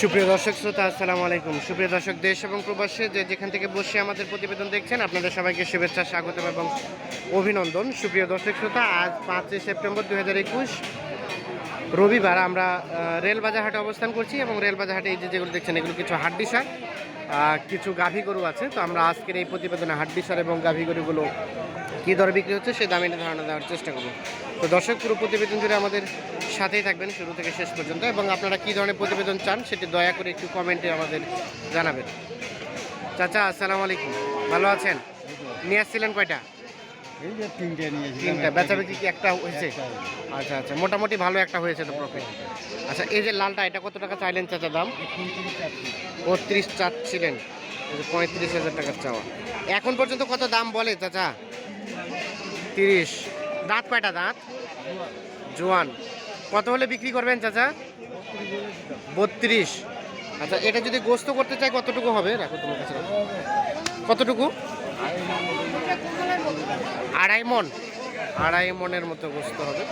সুপ্রিয় দর্শক শ্রোতা, আসসালামু আলাইকুম। সুপ্রিয় দর্শক, দেশ এবং প্রবাসে যে যেখান থেকে বসে আমাদের প্রতিবেদন দেখছেন, আপনাদের সবাইকে শুভেচ্ছা, স্বাগতম এবং অভিনন্দন। সুপ্রিয় দর্শক শ্রোতা, আজ পাঁচই সেপ্টেম্বর দু হাজার একুশ রবিবার আমরা রেলবাজার হাটে অবস্থান করছি এবং রেলবাজার হাটে এই যে যেগুলো দেখছেন, এগুলো কিছু হাড্ডি সার কিছু গাভী গরু আছে। তো আমরা আজকের এই প্রতিবেদনে হাড্ডি সার এবং গাভী গরুগুলো কী দর বিক্রি হচ্ছে, সে দামে ধারণা দেওয়ার চেষ্টা করব। তো দর্শক পুরো প্রতিবেদন জুড়ে আমাদের সাথেই থাকবেন শুরু থেকে শেষ পর্যন্ত। এবং আপনারা কী ধরনের প্রতিবেদন চান সেটি দয়া করে একটু কমেন্টে আমাদের জানাবেন। চাচা আসসালামু আলাইকুম। ভালো আছেন? নিয়ে আসছিলেন কয়টা? এই তিনটে নিয়েছি তিনটা। বেচা বিক্রি কি একটা হয়েছে? আচ্ছা আচ্ছা। মোটামুটি ভালো একটা হয়েছে তো প্রফিট আচ্ছা এই যে লালটা এটা কত টাকা চাইলেন চাচা দাম? বত্রিশ চাচ্ছিলেন। পঁয়ত্রিশ হাজার টাকার চাওয়া। এখন পর্যন্ত কত দাম বলে চাচা? তিরিশ। দাঁত কয়টা দাঁত? জোয়ান। কত হলে বিক্রি করবেন চাচা? বত্রিশ। আচ্ছা এটা যদি গোস্ত করতে চাই কতটুকু হবে? রাখো তোমার কাছে। কতটুকু? আড়াই মন আড়াই মনের মতো গোস্ত হবে।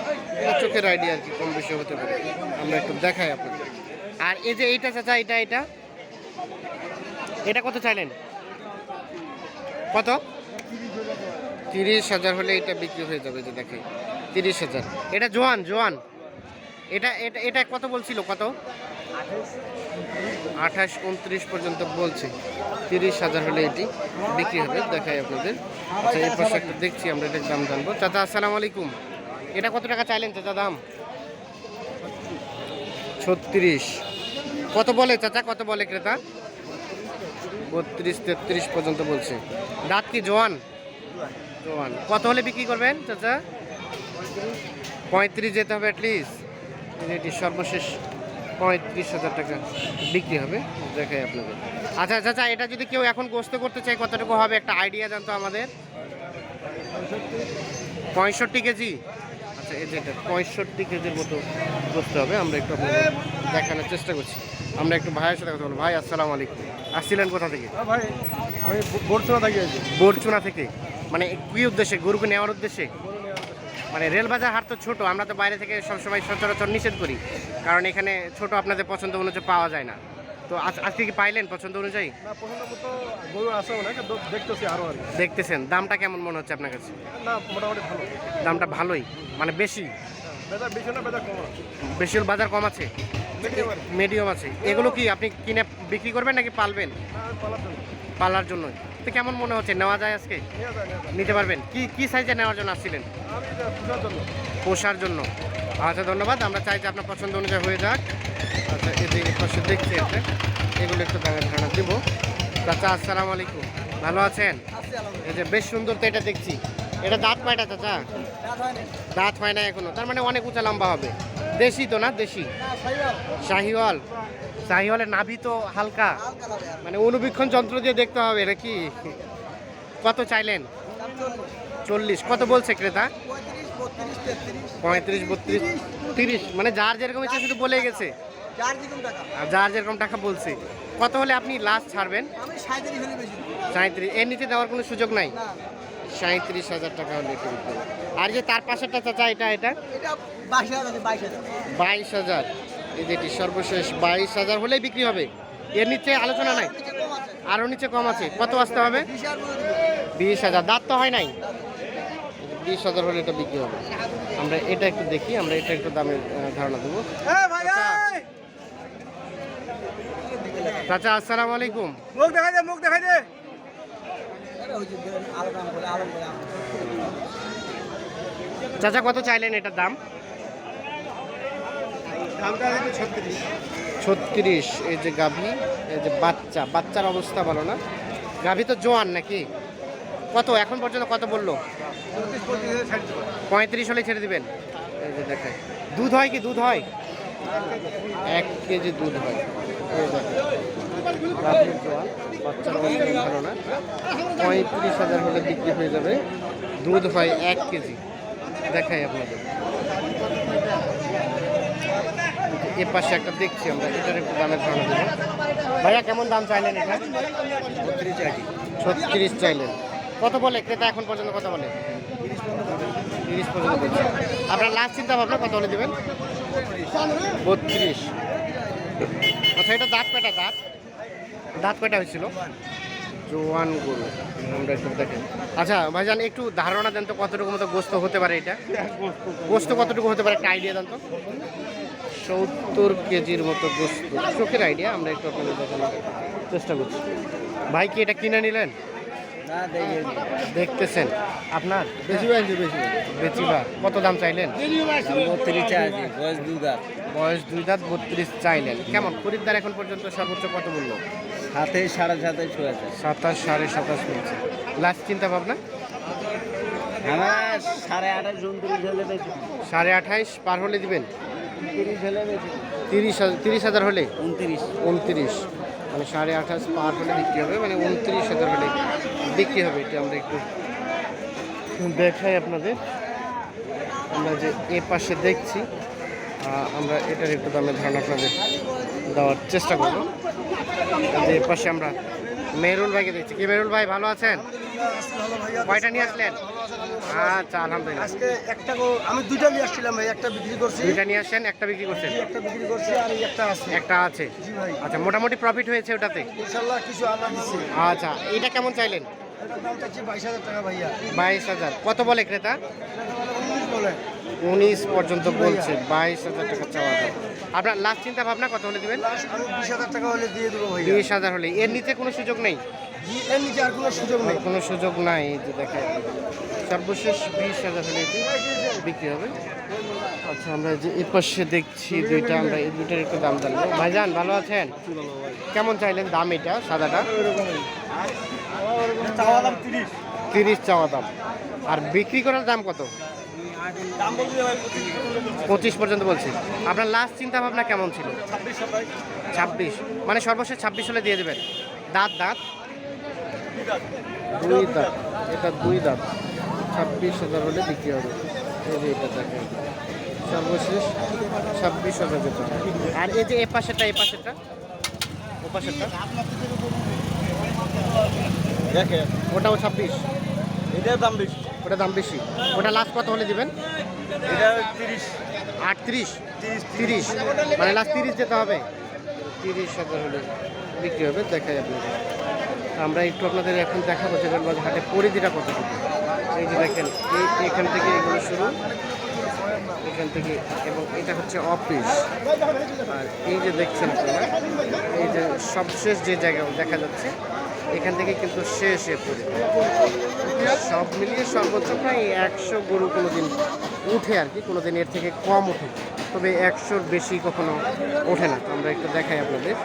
চোখের আইডিয়া আর কি, কম বেশি হতে পারে। আমরা একটু দেখাই আপনাদের। আর এই যে এইটা চাচা, এটা এটা? এটা কত চাইলেন? কত? তিরিশ হাজার হলে এটা বিক্রি হয়ে যাবে যে দেখে। তিরিশ হাজার। এটা জোয়ান জোয়ান। এটা এটা এটা কত বলছিল? কত? আঠাশ উনত্রিশ পর্যন্ত বলছে। তিরিশ হাজার হলে এটি বিক্রি হবে। দেখাই আপনাদের। আচ্ছা এই পাশে একটা দেখছি, আমরা এটার দাম জানব। চাচা, আসসালামু আলাইকুম। এটা কত টাকা চাইলেন চাচা দাম? ছত্রিশ। কত বলে চাচা? কত বলে ক্রেতা? বত্রিশ, তেত্রিশ পর্যন্ত বলছে। দাঁত কি জোয়ান? জোয়ান কত হলে বিক্রি করবেন চাচা? পঁয়ত্রিশ যেতে হবে অ্যাটলিস্ট এটি সর্বশেষ পঁয়ত্রিশ হাজার টাকা বিক্রি হবে দেখাই আপনাদের। আচ্ছা চাচা এটা যদি কেউ এখন গোস্ত করতে চায় কতটুকু হবে? একটা আইডিয়া জানতো আমাদের। পঁয়ষট্টি কেজি। আচ্ছা এই যে এটা পঁয়ষট্টি কেজির মতো গোস্ত হবে। আমরা একটু আপনাদের দেখানোর চেষ্টা করছি। আমরা একটু ভাইয়ের সাথে কথা বলব। ভাই আসসালামু আলাইকুম। আসছিলেন কোথা থেকে? ভাই আমি বর্চনা থেকে বোরচুনা থেকে। মানে কি উদ্দেশ্যে? গরুকে নেওয়ার উদ্দেশ্যে? মানে রেলবাজার হাট তো ছোটো আমরা তো বাইরে থেকে সবসময় সচরাচর নিষেধ করি। কারণ এখানে ছোট আপনাদের পছন্দ অনুযায়ী পাওয়া যায় না। তো আজ- আজকে কি পাইলেন পছন্দ অনুযায়ী? না পছন্দ মতো গরু আছে অনেক দেখতেছি আরও দেখতেছেন দামটা কেমন মনে হচ্ছে আপনার কাছে? না মোটামুটি ভালো। দামটা ভালোই মানে বেশি? বেশি না বেজা কম বেশি বাজার কম আছে? মিডিয়াম আছে। এগুলো কি আপনি কিনে বিক্রি করবেন নাকি পালবেন? পালার জন্য। পালার জন্য তো কেমন মনে হচ্ছে? নেওয়া যায় আজকে? নিতে পারবেন? কি কি সাইজে নেওয়ার জন্য আসছিলেন? এটা পোষার জন্য। আচ্ছা ধন্যবাদ। আমরা চাই যে আপনার পছন্দ অনুযায়ী হয়ে যাক। আচ্ছা এদিকে পাশে দেখছি একটা। এগুলো একটু দামের ধারণা দিব। চাচা আসসালামু আলাইকুম। ভালো আছেন? এই যে বেশ সুন্দর তো এটা দেখছি। এটা দাঁত পায়টা চাচা? দাঁত হয় না এখনও। তার মানে অনেক উঁচা লম্বা হবে। দেশি তো না দেশি? শাহিওয়াল। শাহিওয়ালের নাভি তো হালকা। মানে অনুবীক্ষণ যন্ত্র দিয়ে দেখতে হবে নাকি? কত চাইলেন? চল্লিশ। কত বলছে ক্রেতা? পঁয়ত্রিশ বত্রিশ তিরিশ। মানে যার যেরকম ইচ্ছা শুধু বলে গেছে। যার যেরকম টাকা বলছে। কত হলে আপনি লাস্ট ছাড়বেন? সাঁত্রিশ এর নিচে দেওয়ার কোনো সুযোগ নাই? সাঁত্রিশ হাজার টাকা হলে। আর যে তার পাশেরটা চাচা এটা এটা? বাইশ হাজার। এই যেটি সর্বশেষ বাইশ হাজার হলেই বিক্রি হবে। এর নিচে আলোচনা নাই। আরও নিচে কম আছে। কত আসতে হবে? বিশ হাজার। দাঁত তো হয় নাই। বিশ হাজার হলে এটা বিক্রি হবে। আমরা এটা একটু দেখি আমরা এটা একটু দামের ধারণা দেবো। চাচা আসসালামু আলাইকুম। মুখ দেখাই দে মুখ দেখাই দে। চাচা কত চাইলেন এটার দাম? ছত্রিশ। এই যে গাভী এই যে বাচ্চা বাচ্চার অবস্থা ভালো না? গাভী তো জোয়ান নাকি? কত এখন পর্যন্ত কত বলল? পঁয়ত্রিশ হলে ছেড়ে দিবেন। এই যে দেখায় দুধ হয় কি? দুধ হয়? এক কেজি দুধ হয়। দেখেন। বাচ্চার অবস্থা ভালো না। পঁয়ত্রিশ হাজার হলে বিক্রি হয়ে যাবে। দুধ হয় এক কেজি। দেখাই আপনাদের। এ পাশে একটা দেখছি আমরা এটার একটু দামের ধারণা দেবো। ভাইয়া কেমন দাম চাইলেন এটা? ছত্রিশ চাইলেন। কত বলে? ক্রেতা এখন পর্যন্ত কত বলে? তিরিশ পর্যন্ত বলছে। আপনার লাস্ট চিন্তা ভাবনা কত হলে দেবেন? বত্রিশ। আচ্ছা এটা দাঁত কয়টা? দাঁত? দাঁত কয়টা হয়েছিল? জোয়ান গরু। আমরা একটু দেখেন। আচ্ছা ভাইজান একটু ধারণা দেন তো কতটুকু মতো গোস্ত হতে পারে এটা? গোস্ত কতটুকু হতে পারে? একটা আইডিয়া দেন তো। সত্তর কেজির মতো গোস্ত চোখের আইডিয়া আমরা একটু আপনাদের দেখানোর চেষ্টা করছি। ভাই কি এটা কিনে নিলেন? দেখতেছেন। আপনার? বেশি পাইছি বেশি বেচিবা কত দাম চাইলেন? বয়স দু দাঁত। বয়স দুই দাঁত বত্রিশ চাইলেন। কেমন? খরিদ্দার এখন পর্যন্ত সর্বোচ্চ কত মূল্য? সাথে সাড়ে ছয় আছে সাতাশ সাড়ে সাতাশ মিলছে লাস্ট চিন্তা ভাবনা? সাড়ে আঠাশ বেশি সাড়ে আঠাইশ পার হলে দিবেন? তিরিশ হাজার তিরিশ হাজার হলে? উনত্রিশ। উনত্রিশ। মানে সাড়ে আঠাশ পার হলে বিক্রি হবে মানে উনত্রিশ হাজার হলে বিক্রি হবে এটা আমরা একটু দেখাই আপনাদের। আমরা যে এ পাশে দেখছি আমরা এটার একটু দামে ধারণা আপনাদের দেওয়ার চেষ্টা করব। যে এ পাশে আমরা মেহরুল ভাইকে দেখছি। কি মেহরুল ভাই ভালো আছেন? কয়টা নিয়ে আসলেন? আচ্ছা আলহামদুলিল্লাহ। আজকে একটা আমি দুইটা নিয়ে আসছিলাম ভাই একটা বিক্রি করছি। দুইটা নিয়ে আসছেন একটা বিক্রি করছেন? একটা বিক্রি করছি আর একটা আছে। একটা আছে। জি ভাই। আচ্ছা মোটামুটি প্রফিট হয়েছে ওটাতে? কিছু আচ্ছা এটা কেমন চাইলেন? বাইশ হাজার কত বলে ক্রেতা? উনিশ পর্যন্ত বলছে বাইশ হাজার টাকা চাওয়া দাম আপনার লাস্ট চিন্তা ভাবনা কত হলে দিবেন? বিশ হাজার টাকা হলে দিয়ে দেবো বিশ হাজার হলে। এর নিচে কোনো সুযোগ নেই? এর নিচে আর কোনো সুযোগ নেই? কোনো সুযোগ নাই এই যে দেখেন। সর্বশেষ বিশ হাজার হলে এটি বিক্রি হবে। আচ্ছা আমরা যে এ পাশে দেখছি দুইটা আমরা এই দুইটার একটু দাম জানব। ভাইজান ভালো আছেন? কেমন চাইলেন দাম এটা সাদাটা? চাওয়া দাম তিরিশ। তিরিশ চাওয়া দাম। আর বিক্রি করার দাম কত? পঁচিশ পর্যন্ত বলছি। আপনার লাস্ট চিন্তা ভাবনা কেমন ছিল? ছাব্বিশ। মানে সর্বশেষ ছাব্বিশ হলে দিয়ে দেবেন। দাঁত দাঁত? দুই দাঁত। এটা দুই দাঁত। ছাব্বিশ হাজার হলে বিক্রি হবে। এই যে এটা দেখেন। সর্বশেষ ছাব্বিশ হাজার হবে আর এই যে এ পাশেরটা এ পাশেরটা? ও পাশেরটা? দেখে ওটাও ছাব্বিশ। এটার দাম বেশি। ওটা দাম বেশি। ওটা লাস্ট কত হলে দিবেন? এটা তিরিশ। আটত্রিশ? তিরিশ তিরিশ। মানে লাস্ট তিরিশ যেতে হবে তিরিশ হাজার হলে বিক্রি হবে। দেখাই আপনাদের। আমরা একটু আপনাদের এখন দেখাবো যে রেলবাজ হাটে পরিধিটা কতটুকু। এই যে দেখেন, এই এখান থেকে এগুলো শুরু, এখান থেকে, এবং এটা হচ্ছে অফিস। আর এই যে দেখছেন আপনারা, এই যে সবশেষ যে জায়গা দেখা যাচ্ছে, এখান থেকে কিন্তু শেষ এর পরিধি। সব মিলিয়ে সর্বোচ্চ প্রায় একশো গরু কোনো দিন উঠে আর কি কোনো দিন এর থেকে কম ওঠে তবে একশোর বেশি কখনো ওঠে না। আমরা একটু দেখাই আপনাদের।